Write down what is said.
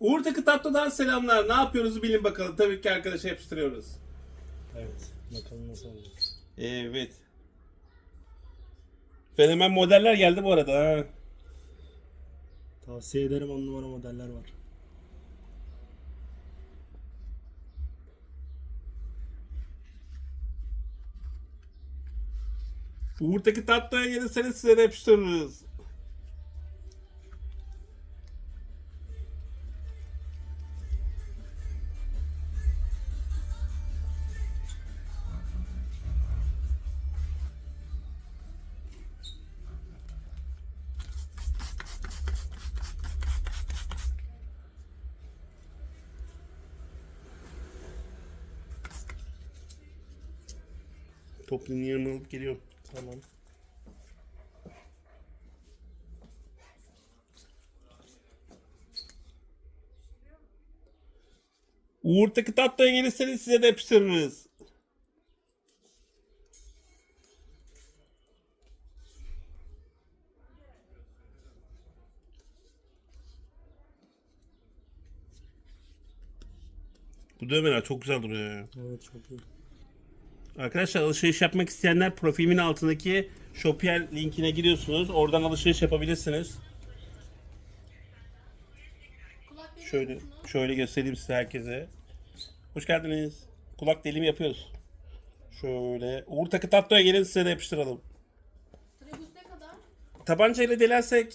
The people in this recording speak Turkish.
Uğur Takı Tatlı'dan selamlar. Ne yapıyoruz bilin bakalım. Tabii ki arkadaşa yapıştırıyoruz. Evet. Bakalım nasıl olacak. Evet. Fenomen modeller geldi bu arada ha. Tavsiye ederim on numara modeller var. Uğur Takı Tatlı'ya gelirseniz size de yapıştırırız. Toplu yanıma alıp geliyorum. Tamam. Uğur Takı Tatlı'ya gelirseniz size de yapıştırırız. Bu dövmeler çok güzel duruyor ya. Evet çok iyi. Arkadaşlar alışveriş yapmak isteyenler profilimin altındaki Shopier linkine giriyorsunuz. Oradan alışveriş yapabilirsiniz. Şöyle şöyle göstereyim size herkese. Hoş geldiniz. Kulak delimi yapıyoruz. Şöyle Uğur Takı Tatlı'ya gelin size de yapıştıralım. Trebus ne kadar? Tabancayla delersek